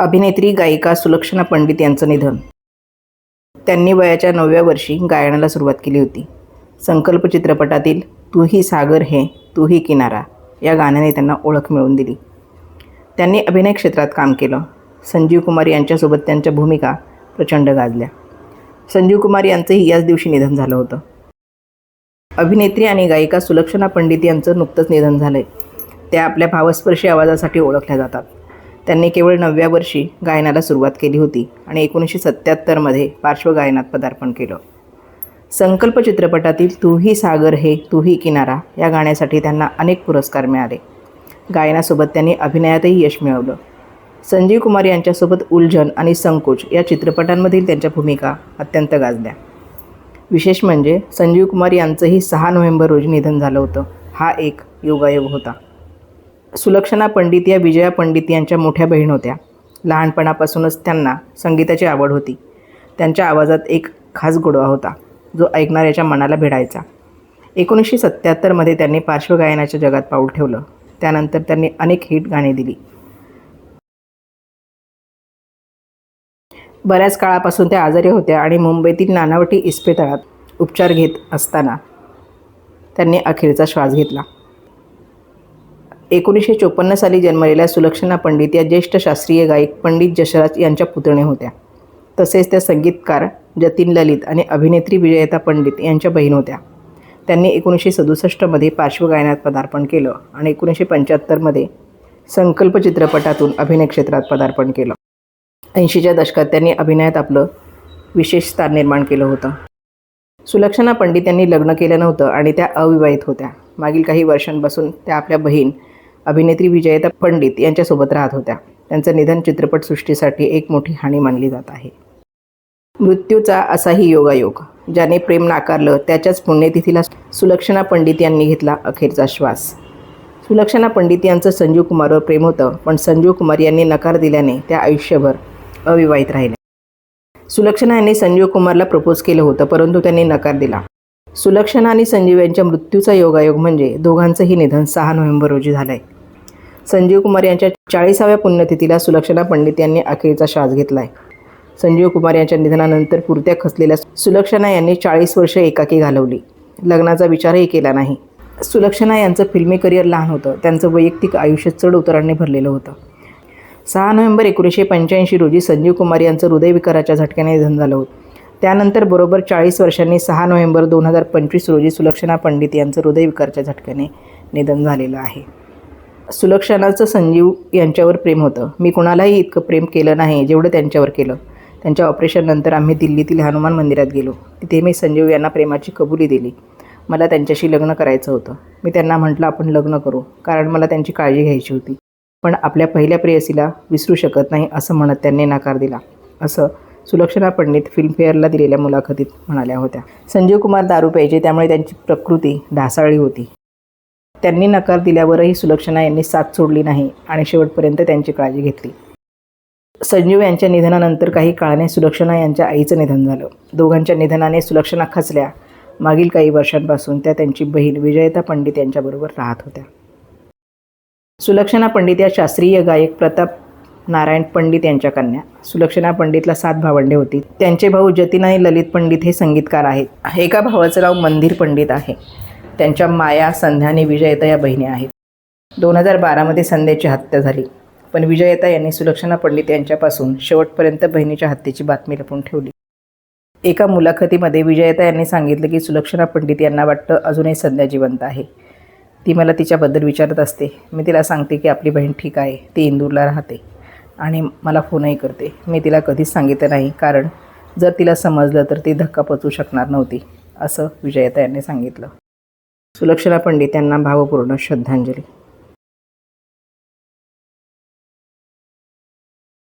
अभिनेत्री गायिका सुलक्षणा पंडित यांचं निधन. त्यांनी वयाच्या नवव्या वर्षी गायनाला सुरुवात केली होती. संकल्प चित्रपटातील तू ही सागर हे तू ही किनारा या गाण्याने त्यांना ओळख मिळवून दिली. त्यांनी अभिनय क्षेत्रात काम केलं. संजीव कुमार यांच्यासोबत त्यांच्या भूमिका प्रचंड गाजल्या. संजीव कुमार यांचंही याच दिवशी निधन झालं होतं. अभिनेत्री आणि गायिका सुलक्षणा पंडित यांचं नुकतंच निधन झालं आहे त्या आपल्या भावस्पर्शी आवाजासाठी ओळखल्या जातात. त्यांनी केवळ नवव्या वर्षी गायनाला सुरुवात केली होती आणि एकोणीसशे सत्त्याहत्तरमध्ये पार्श्वगायनात पदार्पण केलं. संकल्प चित्रपटातील तूही सागर हे तूही किनारा या गाण्यासाठी त्यांना अनेक पुरस्कार मिळाले. गायनासोबत त्यांनी अभिनयातही यश मिळवलं. संजीव कुमार यांच्यासोबत उलझन आणि संकोच या चित्रपटांमधील त्यांच्या भूमिका अत्यंत गाजल्या. विशेष म्हणजे संजीव कुमार यांचंही सहा नोव्हेंबर रोजी निधन झालं होतं. हा एक योगायोग होता. सुलक्षणा पंडित या विजया पंडित यांच्या मोठ्या बहीण होत्या. लहानपणापासूनच त्यांना संगीताची आवड होती. त्यांच्या आवाजात एक खास गोडवा होता जो ऐकणाऱ्याच्या मनाला भिडायचा. एकोणीसशे सत्त्याहत्तरमध्ये त्यांनी पार्श्वगायनाच्या जगात पाऊल ठेवलं. त्यानंतर त्यांनी अनेक हिट गाणी दिली. बऱ्याच काळापासून त्या आजारी होत्या आणि मुंबईतील नानावटी इस्पितळात उपचार घेत असताना त्यांनी अखेरचा श्वास घेतला. एकोणीसशे चोपन्न साली जन्मलेल्या सुलक्षणा पंडित या ज्येष्ठ शास्त्रीय गायक पंडित जशराज यांच्या पुतणे होत्या. तसेच त्या संगीतकार जतीन ललित आणि अभिनेत्री विजयता पंडित यांच्या बहीण होत्या. त्यांनी एकोणीसशे सदुसष्टमध्ये पार्श्वगायनात पदार्पण केलं आणि एकोणीसशे पंच्याहत्तरमध्ये संकल्प चित्रपटातून अभिनय क्षेत्रात पदार्पण केलं. ऐंशीच्या दशकात त्यांनी अभिनयात आपलं विशेष स्थान निर्माण केलं होतं. सुलक्षणा पंडित यांनी लग्न केलं नव्हतं आणि त्या अविवाहित होत्या. मागील काही वर्षांपासून त्या आपल्या बहीण अभिनेत्री विजयता पंडित यांच्यासोबत राहत होत्या. त्यांचं निधन चित्रपटसृष्टीसाठी एक मोठी हानी मानली जात आहे. मृत्यूचा असाही योगायोग ज्याने प्रेम नाकारलं त्याच्याच पुण्यतिथीला सुलक्षणा पंडित यांनी घेतला अखेरचा श्वास. सुलक्षणा पंडित यांचं संजीव कुमारवर प्रेम होतं पण संजीव कुमार यांनी नकार दिल्याने त्या आयुष्यभर अविवाहित राहिल्या. सुलक्षणा यांनी संजीव कुमारला प्रपोज केलं होतं परंतु त्यांनी नकार दिला. सुलक्षणा आणि संजीव यांच्या मृत्यूचा योगायोग म्हणजे दोघांचंही निधन सहा नोव्हेंबर रोजी झालं आहे संजीव कुमार यांच्या चाळीसाव्या पुण्यतिथीला सुलक्षणा पंडित यांनी अखेरचा श्वास घेतला आहे संजीव कुमार यांच्या निधनानंतर पुरत्या खचलेल्या सुलक्षणा यांनी चाळीस वर्ष एकाकी घालवली. लग्नाचा विचारही केला नाही. सुलक्षणा यांचं फिल्मी करिअर लहान होतं. त्यांचं वैयक्तिक आयुष्य चढ उतारांनी भरलेलं होतं. सहा नोव्हेंबर एकोणीसशे पंच्याऐंशी रोजी संजीव कुमार यांचं हृदयविकाराच्या झटक्याने निधन झालं होतं. त्यानंतर बरोबर चाळीस वर्षांनी सहा नोव्हेंबर दोन हजार पंचवीस रोजी सुलक्षणा पंडित यांचं हृदयविकारच्या झटक्याने निधन झालेलं आहे. सुलक्षणाचं संजीव यांच्यावर प्रेम होतं. मी कुणालाही इतकं प्रेम केलं नाही जेवढं त्यांच्यावर केलं. त्यांच्या ऑपरेशननंतर आम्ही दिल्लीतील हनुमान मंदिरात गेलो. तिथे मी संजीव यांना प्रेमाची कबुली दिली. मला त्यांच्याशी लग्न करायचं होतं. मी त्यांना म्हटलं आपण लग्न करू. कारण मला त्यांची काळजी घ्यायची होती. पण आपल्या पहिल्या प्रेयसीला विसरू शकत नाही असं म्हणत त्यांनी नकार दिला. असं सुलक्षणा पंडित फिल्मफेअरला दिलेल्या मुलाखतीत म्हणाल्या होत्या. संजीव कुमार दारू प्यायचे त्यामुळे त्यांची प्रकृती ढासाळली होती. त्यांनी नकार दिल्यावरही सुलक्षणा यांनी साथ सोडली नाही आणि शेवटपर्यंत त्यांची काळजी घेतली. संजीव यांच्या निधनानंतर काही काळाने सुलक्षणा यांच्या आईचं निधन झालं. दोघांच्या निधनाने सुलक्षणा खचल्या. मागील काही वर्षांपासून त्या त्यांची बहीण विजयता पंडित यांच्याबरोबर राहत होत्या. सुलक्षणा पंडित या शास्त्रीय गायक प्रताप नारायण पंडित यांच्या कन्या. सुलक्षणा पंडितला सात भावंडे होती. त्यांचे भाऊ जतीन आणि ललित पंडित हे संगीतकार आहेत. एका भावाचं नाव मंदिर पंडित आहे. त्यांच्या माया संध्या आणि विजयता या बहिणी आहेत. दोन हजार बारामध्ये संध्याची हत्या झाली. पण विजयता यांनी सुलक्षणा पंडित यांच्यापासून शेवटपर्यंत बहिणीच्या हत्येची बातमी लपून ठेवली. एका मुलाखतीमध्ये विजयता यांनी सांगितलं की सुलक्षणा पंडित यांना वाटतं अजूनही संध्या जिवंत आहे. ती मला तिच्याबद्दल विचारत असते. मी तिला सांगते की आपली बहीण ठीक आहे ती इंदूरला राहते आणि मला फोनही करते. मी तिला कधीच सांगितलं नाही कारण जर तिला समजलं तर ती धक्का पचवू शकणार नव्हती असं विजयता यांनी सांगितलं. सुलक्षणा पंडित यांना भावपूर्ण श्रद्धांजली.